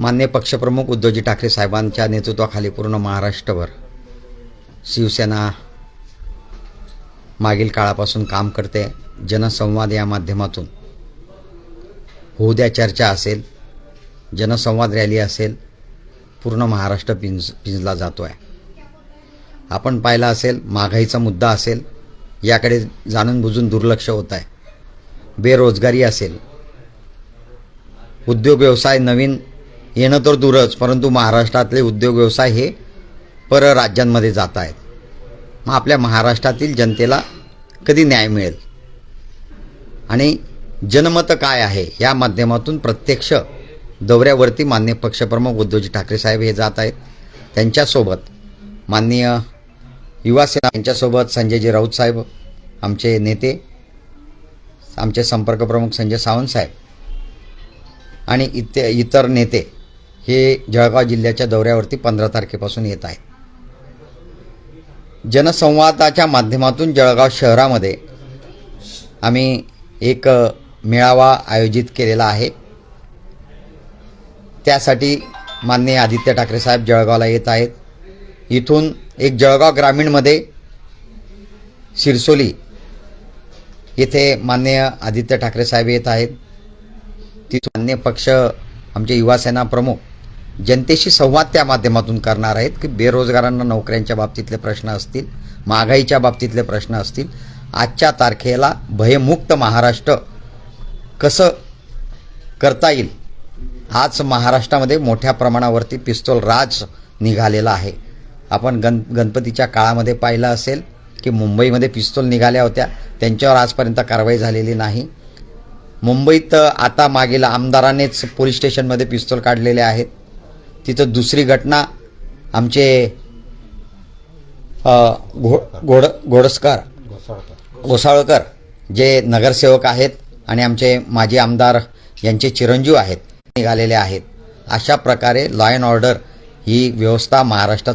मान्य पक्षप्रमुख उद्धवजी ठाकरे साहेबांच्या नेतृत्वाखाली पूर्ण महाराष्ट्रभर शिवसेना मागील काळापासून काम करते. जनसंवाद या माध्यमातून. होऊ द्या चर्चा असेल जनसंवाद रॅली असेल पूर्ण महाराष्ट्र पिंज पिंजला जातो आहे आपण पाहिलं असेल महागाईचा मुद्दा असेल याकडे जाणून बुजून दुर्लक्ष होत आहे. बेरोजगारी असेल. उद्योग व्यवसाय नवीन येणं तर दूरच परंतु महाराष्ट्रातले उद्योग व्यवसाय हे परराज्यांमध्ये जात आहेत. मग आपल्या महाराष्ट्रातील जनतेला कधी न्याय मिळेल? आणि जनमत काय आहे? या माध्यमातून प्रत्यक्ष दौऱ्यावरती मान्य पक्षप्रमुख उद्धवजी ठाकरे साहेब हे जात आहेत. त्यांच्यासोबत माननीय युवासेना यांच्यासोबत संजयजी राऊत साहेब आमचे नेते आमचे संपर्क प्रमुख संजय सावंत साहेब आणि इत्य इतर नेते हे जळगाव जिल्ह्याच्या दौऱ्यावरती पंधरा तारखेपासून येत आहेत जनसंवादाच्या माध्यमातून जळगाव शहरामध्ये आम्ही एक मेळावा आयोजित केलेला आहे. त्यासाठी माननीय आदित्य ठाकरे साहेब जळगावला येत आहेत. इथून एक जळगाव ग्रामीणमध्ये सिरसोली येथे माननीय आदित्य ठाकरे साहेब येत आहेत. तिथून अन्य पक्ष आमचे युवासेना प्रमुख जनतेशी संवाद त्या माध्यमातून करणार आहेत की बेरोजगारांना नोकऱ्यांच्या बाबतीतले प्रश्न असतील महागाईच्या बाबतीतले प्रश्न असतील आजच्या तारखेला भयमुक्त महाराष्ट्र कसं करता येईल? आज महाराष्ट्रामध्ये मोठ्या प्रमाणावरती पिस्तोल राज निघालेला आहे. आपण गण गणपतीच्या काळामध्ये पाहिलं असेल की मुंबईमध्ये पिस्तोल निघाल्या होत्या. त्यांच्यावर आजपर्यंत कारवाई झालेली नाही. मुंबईत आता मागील आमदारानेच पोलीस स्टेशनमध्ये पिस्तोल काढलेले आहेत. तिथं दुसरी घटना आमचे घो घोड घोडसकर घोसाळकर जे नगरसेवक आहेत आणि आमचे माजी आमदार यांचे चिरंजीव आहेत निघालेले आहेत. अशा प्रकारे लॉ अँड ऑर्डर ही व्यवस्था महाराष्ट्रात